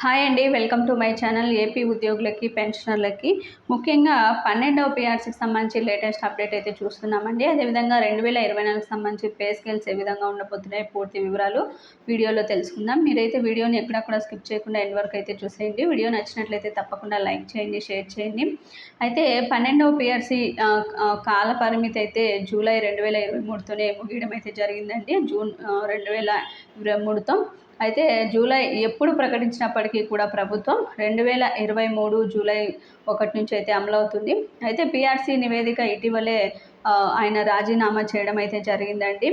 Hi అండి welcome to my channel AP ఉద్యోగులకి పెన్షనర్లకి. ముఖ్యంగా పన్నెండవ పిఆర్సీకి సంబంధించి లేటెస్ట్ అప్డేట్ అయితే చూస్తున్నామండి. అదేవిధంగా రెండు వేల ఇరవై నాలుగుకి సంబంధించి పే స్కేల్స్ ఏ విధంగా ఉండబోతున్నాయి పూర్తి వివరాలు వీడియోలో తెలుసుకుందాం. మీరైతే వీడియోని ఎక్కడక్కడ స్కిప్ చేయకుండా ఎండ్ వరకు అయితే చూసేయండి. వీడియో నచ్చినట్లయితే తప్పకుండా లైక్ చేయండి షేర్ చేయండి. అయితే పన్నెండవ పిఆర్సీ కాల పరిమితి అయితే జూలై రెండు వేల ఇరవై మూడుతోనే ముగియడం అయితే జరిగిందండి. జూన్ రెండు వేల ఇరవై మూడుతో అయితే జూలై ఎప్పుడు ప్రకటించినప్పటికీ కూడా ప్రభుత్వం రెండు వేల ఇరవై మూడు జూలై ఒకటి నుంచి అయితే అమలవుతుంది. అయితే పీఆర్సీ నివేదిక ఇటీవలే ఆయన రాజీనామా చేయడం అయితే జరిగిందండి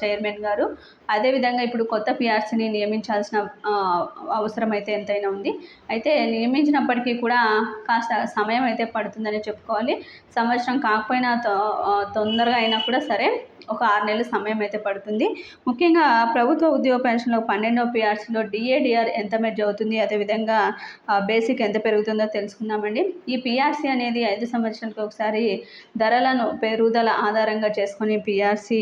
చైర్మన్ గారు. అదేవిధంగా ఇప్పుడు కొత్త పిఆర్సీని నియమించాల్సిన అవసరం అయితే ఎంతైనా ఉంది. అయితే నియమించినప్పటికీ కూడా కాస్త సమయం అయితే పడుతుందని చెప్పుకోవాలి. సంవత్సరం కాకపోయినా తొందరగా అయినా కూడా సరే ఒక ఆరు నెలల సమయం అయితే పడుతుంది. ముఖ్యంగా ప్రభుత్వ ఉద్యోగ పెన్షన్లో పన్నెండో పిఆర్సీలో డిఏడిఆర్ ఎంత మెర్జ్ అవుతుంది అదేవిధంగా బేసిక్ ఎంత పెరుగుతుందో తెలుసుకుందామండి. ఈ పిఆర్సీ అనేది ఐదు సంవత్సరాలకు ఒకసారి ధరలను పెరుగుదల ఆధారంగా చేసుకొని పిఆర్సీ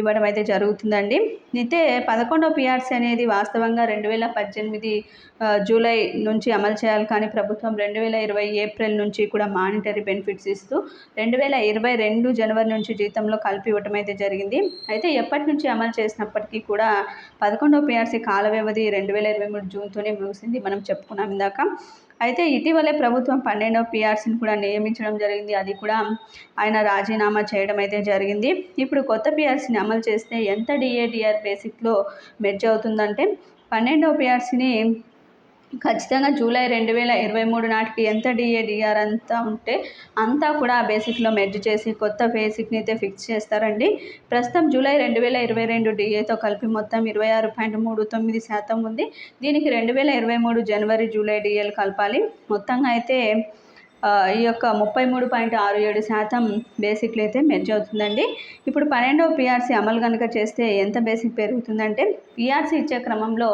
ఇవ్వడం అయితే జరుగుతుందండి. అయితే పదకొండో పిఆర్సీ అనేది వాస్తవంగా రెండు వేల పద్దెనిమిది జూలై నుంచి అమలు చేయాలి. కానీ ప్రభుత్వం రెండు వేల ఇరవై ఏప్రిల్ నుంచి కూడా మానిటరీ బెనిఫిట్స్ ఇస్తూ రెండు వేల ఇరవై రెండు జనవరి నుంచి జీతంలో కలిపి ఇవ్వటం అయితే జరిగింది. అయితే ఎప్పటి నుంచి అమలు చేసినప్పటికీ కూడా పదకొండవ పిఆర్సీ కాల వ్యవధి రెండు వేల ఇరవై మూడు జూన్తోనే ముగిసింది. మనం చెప్పుకున్నాం ఇందాక. అయితే ఇటీవలే ప్రభుత్వం పన్నెండవ పిఆర్సీని కూడా నియమించడం జరిగింది. అది కూడా ఆయన రాజీనామా చేయడం అయితే జరిగింది. ఇప్పుడు కొత్త పిఆర్సీని అమలు చేస్తే ఎంత డిఏడిఆర్ బేసిక్లో మెర్జ్ అవుతుందంటే పన్నెండవ పిఆర్సీని ఖచ్చితంగా జూలై రెండు వేల ఇరవై మూడు నాటికి ఎంత డిఏడిఆర్ అంతా ఉంటే అంతా కూడా ఆ బేసిక్లో మెర్జ్ చేసి కొత్త బేసిక్ని అయితే ఫిక్స్ చేస్తారండి. ప్రస్తుతం జూలై రెండు వేల ఇరవై రెండు డిఏతో కలిపి మొత్తం ఇరవై ఆరు పాయింట్ మూడు తొమ్మిది శాతం ఉంది. దీనికి రెండు వేల ఇరవై మూడు జనవరి జూలై డిఏలు కలపాలి. మొత్తంగా అయితే ఈ యొక్క ముప్పై మూడు పాయింట్ ఆరు ఏడు శాతం బేసిక్లు అయితే మెర్జ్ అవుతుందండి. ఇప్పుడు పన్నెండవ పిఆర్సీ అమలు కనుక చేస్తే ఎంత బేసిక్ పెరుగుతుందంటే పిఆర్సీ ఇచ్చే క్రమంలో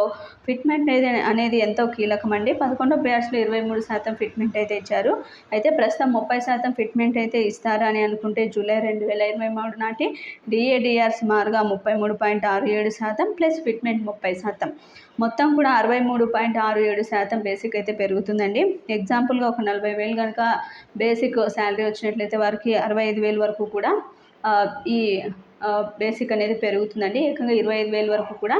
ఫిట్మెంట్ అనేది అనేది ఎంతో కీలకం అండి పదకొండో పిఆర్సీలో ఇరవై మూడు శాతం ఫిట్మెంట్ అయితే ఇచ్చారు. అయితే ప్రస్తుతం ముప్పై శాతం ఫిట్మెంట్ అయితే ఇస్తారా అని అనుకుంటే జూలై రెండు వేల ఇరవై మూడు నాటి డిఏడిఆర్ సుమారుగా ముప్పై మూడు పాయింట్ ఆరు ఏడు శాతం ప్లస్ ఫిట్మెంట్ ముప్పై శాతం. మొత్తం కూడా అరవై మూడు పాయింట్ ఆరు ఏడు శాతం బేసిక్ అయితే పెరుగుతుందండి. ఎగ్జాంపుల్గా ఒక నలభై వేలు కనుక బేసిక్ శాలరీ వచ్చినట్లయితే వారికి అరవై ఐదు వేలు వరకు కూడా ఈ బేసిక్ అనేది పెరుగుతుందండి. ఏకంగా ఇరవై ఐదు వేల వరకు కూడా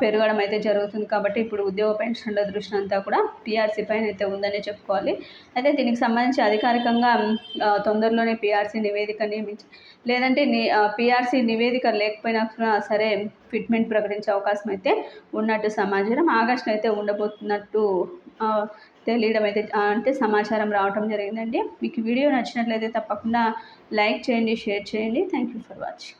పెరగడం అయితే జరుగుతుంది. కాబట్టి ఇప్పుడు ఉద్యోగ పెన్షన్ల దృష్టి అంతా కూడా పిఆర్సీ పైన అయితే ఉందని చెప్పుకోవాలి. అయితే దీనికి సంబంధించి అధికారికంగా తొందరలోనే పిఆర్సీ నివేదిక నియమించి లేదంటే పీఆర్సీ నివేదిక లేకపోయినా సరే ఫిట్మెంట్ ప్రకటించే అవకాశం అయితే ఉన్నట్టు సమాచారం ఆగస్టు అయితే ఉండబోతున్నట్టు తెలియడం అయితే అంటే సమాచారం రావటం జరిగిందండి. మీకు వీడియో నచ్చినట్లయితే తప్పకుండా లైక్ చేయండి షేర్ చేయండి. Thank you for watching.